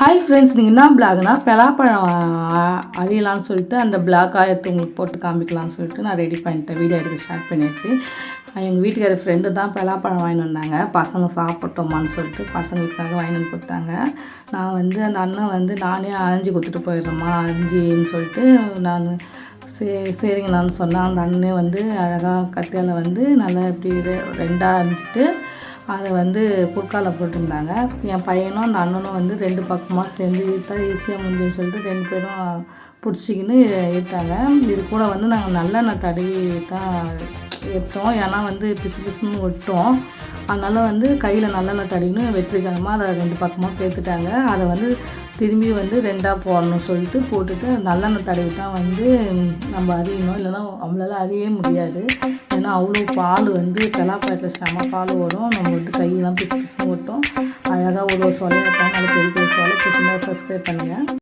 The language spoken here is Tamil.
ஹாய் ஃப்ரெண்ட்ஸ் நீங்கள் என்ன பிளாக்னா பலாப்பழம் அழியலாம்னு சொல்லிட்டு அந்த பிளாக் ஆயத்து உங்களுக்கு போட்டு காமிக்கலாம்னு சொல்லிட்டு நான் ரெடி பண்ணிட்டேன். வீடியோ எடுக்க ஸ்டார்ட் பண்ணியாச்சு. எங்கள் வீட்டுக்கார ஃப்ரெண்டு தான் பலாப்பழம் வாங்கிட்டு வந்தாங்க. பசங்க சாப்பிட்டோமான்னு சொல்லிட்டு பசங்களுக்காக வாங்கிட்டு கொடுத்தாங்க. நான் வந்து அந்த அண்ணன் வந்து நானே அரைஞ்சி கொடுத்துட்டு போயிடுறேம்மா அரைஞ்சின்னு சொல்லிட்டு நான் சரி சரிங்க நான் சொன்னேன். அந்த அண்ணன் வந்து அழகாக கத்தியால் வந்து நல்லா இப்படி ரெண்டாக அரைஞ்சிட்டு அதை வந்து புற்கால போட்டிருந்தாங்க. என் பையனும் அந்த அண்ணனும் வந்து ரெண்டு பக்கமாக சேர்ந்து இழுத்தா ஈஸியாக முடிஞ்சுன்னு சொல்லிட்டு ரெண்டு பேரும் பிடிச்சிக்கின்னு இழுத்தாங்க. இது கூட வந்து நாங்கள் நல்லெண்ணெய் தடவி தான் எடுத்தோம். ஏன்னா வந்து பிசு பிசுன்னு விட்டோம் அதனால் வந்து கையில் நல்லெண்ணெய் தடவின்னு வெற்றிகரமாக அதை ரெண்டு பக்கமாக பேத்துட்டாங்க அதை வந்து திரும்பி வந்து ரெண்டாக போடணும் சொல்லிட்டு போட்டுட்டு நல்லெண்ணெய் தடவி தான் வந்து நம்ம அறியணும் இல்லைன்னா நம்மளால அறியவே முடியாது. ஏன்னா அவ்வளோ பால் வந்து பலாப்பழத்தில் செம பால் வரும். நம்ம வந்து கையெல்லாம் பிசு பிசு ஓட்டும் அழகாக ஒரு ஒரு சொலையை இருப்பாங்க அது பெரிய பெரிய சொலை. சின்னதாக சப்ஸ்கிரைப் பண்ணுங்கள்